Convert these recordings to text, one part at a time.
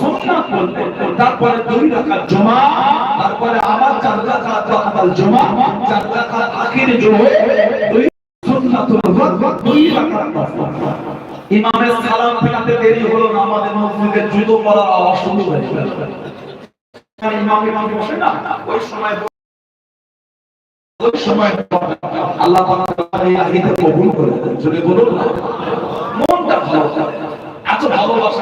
সুন্নাত বলতে, তারপরে দুই রাকাত জুমা, তারপরে আবার চার রাকাত বাদাল জুমা, চার রাকাত আখিরে দুই দুই রাকাত ইমামের সালাম ফেরাতে দেরি হলো না, আমাদের মসজিদে পরার আওয়াজ শুরু হয়ে গেল। আল্লাহ কবুল করে যদি বলুন না। মনটা ভালো এত নিয়ে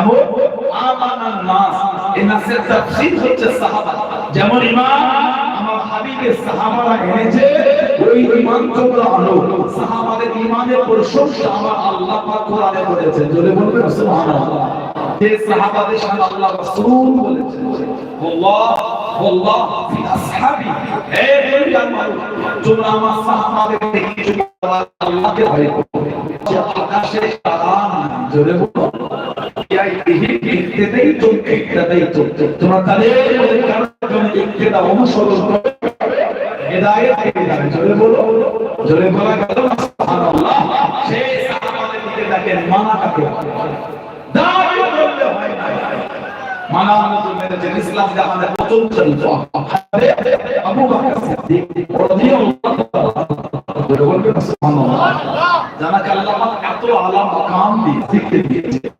কামা আমানান নাস, এই নাসের তাফসীর হচ্ছে সাহাবা। যেমন ইমান আমার হাবিবের সাহাবারা এনেছে, ওই ইমান তোমরা আনো সাহাবাদের ইমানের প্রশংসা আমার আল্লাহ পাক কোরআনে বলেছেন। জোরে বলবেন, সুবহানাল্লাহ। যে সাহাবাদের সাথে আল্লাহ রাসূল বলেছেন, আল্লাহ আল্লাহ, ফি আসহাবি, হে দুনিয়ার মানুষ, তোমরা আমার সাহাবাদের দেখে আল্লাহকে ভয় করো। আকাশে তারা জোরে বলো তোমরা তাদের অনুসরণ জোরে বলো জোরে বলা গেল আল্লাহ এত আলা মাকাম দিয়ে দিয়েছে।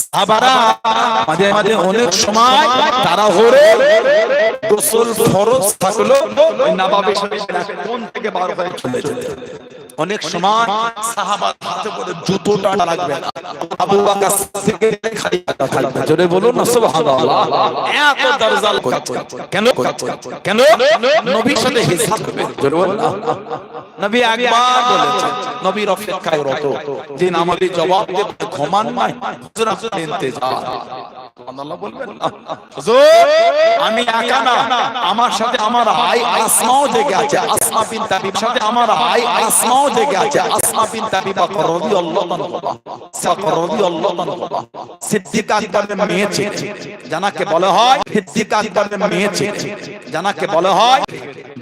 সাহাবারা মাঝে মাঝে অনেক সময় তারা হরে গোসল ফরজ থাকল নবাবে এক থেকে বার হয়ে চলে যেত অনেক সময় সাহাবা হাতে করে জুতোটা লাগবে আবু বকর থেকে খালি থাকবে জোরে বলুন না, সুবহানাল্লাহ। এত দরজাল কেন? কেন? নবীর সাথে হিসাব করবে। জোরে বলুন। নবী একবার বলেছেন, নবীর অপেক্ষায় রত। দিন আমাদের জবাব দেবে, ঘুমান নাই। হুজুর আপনার ইন্তজার। সুবহানাল্লাহ বলবেন? হুজুর আমি একা না। আমার সাথে আমার ভাই আসমাও জেগে আছে। আসমা বিন তাবিব সাথে আমার ভাই আসমাও জেগে আছে। আসমা বিন তাবিব রাদিয়াল্লাহু আনহা রাদিয়াল্লাহু আনহা সিদ্দিক আকবরের মেয়ে ছিল। জানাকে বলা হয় সিদ্দিক আকবরের মেয়ে ছিল। জানাকে বলা হয়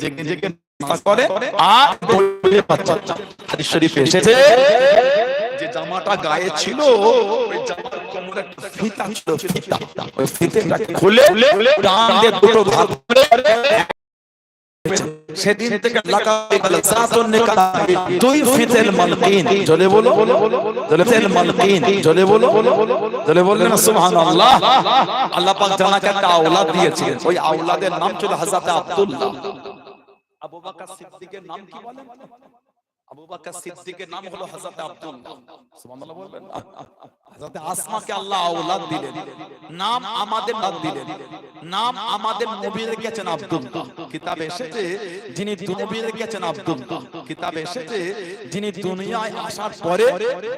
জেগে জেগে নামাজ পড়ে। আর হাদিস শরীফে এসেছে যে জামাটা গায়ে ছিল ওই কোমরে ফিতা ছিল ফিতা ওই ফিতেটাকে খুলে? ডান দিয়ে দুটো ভাগ করে সেদিন থেকে দুই ফিতেল মালকিন। জলে বলো। জলে ফিতেল মালকিন। জলে বলো। জলে বললেন সুবহানাল্লাহ। আল্লাহ পাক জানাকে একটা আওলাদ দিয়েছিলেন। ওই আওলাদের নাম ছিল হযরত আব্দুল্লাহ। আবু বকর সিদ্দিকের নাম কি বলেন? আবু বকর সিদ্দিকের নাম হলো হযরত আব্দুল্লাহ। সুবহানাল্লাহ বলবেন? হযরত আসমাকে আল্লাহ আওলাদ দিলেন। নাম আমাদের নাম দিলেন। নাম আমাদের নবী রেখেছেন আব্দুল্লাহ। কিতাবে এসেছে যিনি নবী রেখেছেন আব্দুল্লাহ। কিতাবে এসেছে যিনি দুনিয়ায় আসার পরে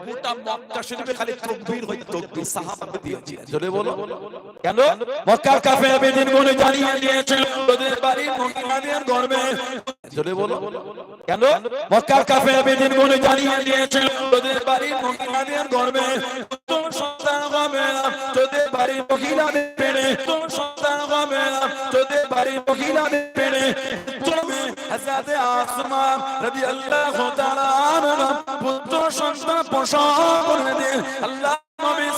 গোটা মক্কা শরীফে খালি তাকবীর হই তাকবীর সাহাবা দিয়েছিলেন। জোরে বলো কেন? মক্কার কাফের বেদিন জানিয়ে দিয়েছিল ওদের বাড়ি জোরে বলো। কেন? মক্কার কাফের বেদিনগুলো জানিয়ে দিয়েছিল। ওদের বাড়ি মুসলমানদের গর্বে। তোর সন্তান হবে না। তোদের বাড়ি মহিলাদের পেড়ে তোর সন্তান হবে না। তোদের বাড়ি মহিলাদের পেড়ে তুমি হযরত আসমা রাদিয়াল্লাহু তাআলা আনহা। পুত্র সন্তান প্রসব করে দিন আল্লাহ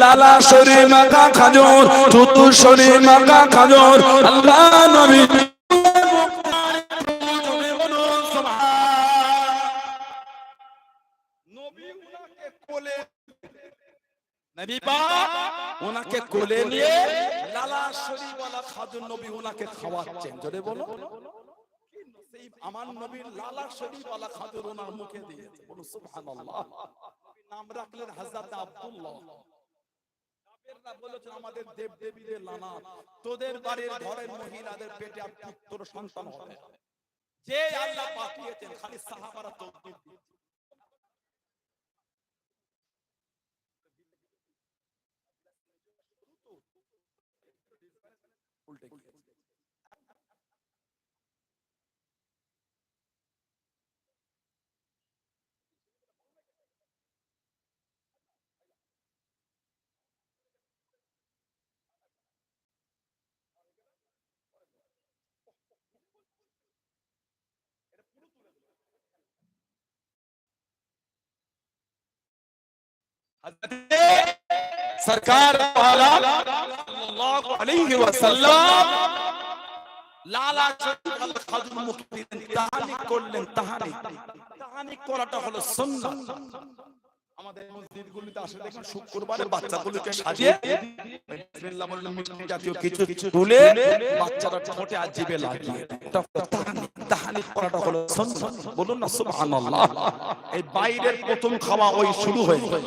লালা শরীর মাখা খাজুর থুতু শরীর মাখা খাজুর আল্লাহ নবী নবী পাক ওনাকে কোলে নিয়ে লালা নবী ওনাকে খাওয়াচ্ছেন। জোরে বলো। আমার নবীর লালা ওনার মুখে দিয়েছে। বলো সুবহানাল্লাহ। নাম রাখলেন হযরত আব্দুল্লাহ। বলেছেন আমাদের দেব দেবীদের লানা তোদের বাড়ির ঘরের মহিলাদের পেটে আর পুত্র সন্তান হবে যে আল্লাহ পাঠিয়েছেন খালি সাহাবারা তৌফিক দিয়েছে উল্টে গিয়েছে सरकार वाला सल्लल्लाहु अलैहि वसल्लम লালা শরীফ খাজুর মুক্তি তাহানি করলেন তাহানি তাহানি করাটা হলো সুন্নাত আমাদের মসজিদগুলিতে আসলে দেখুন শুক্রবারে বাচ্চাগুলোকে সাজিয়ে বিসমিল্লাহ বললে মিষ্টি জাতীয় কিছু কিছু তুলে বাচ্চারা ঠোঁটে আর জিভে লাগিয়ে দেয়। এটা হলো তাহানি তাহানি করাটা হলো সুন্নাত বলুন না সুবহানাল্লাহ এই বাইরের প্রথম খাওয়া ওই শুরু হয়ে গেল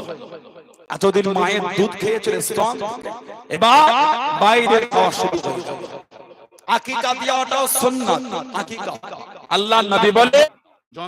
এতদিন মায়ের দুধ খেয়েছিল স্তন এবার বাইরে খাওয়া শুরু করে আকিকা দেওয়াটাও সুন্নাত, আকিকা। আল্লাহ নবী বলে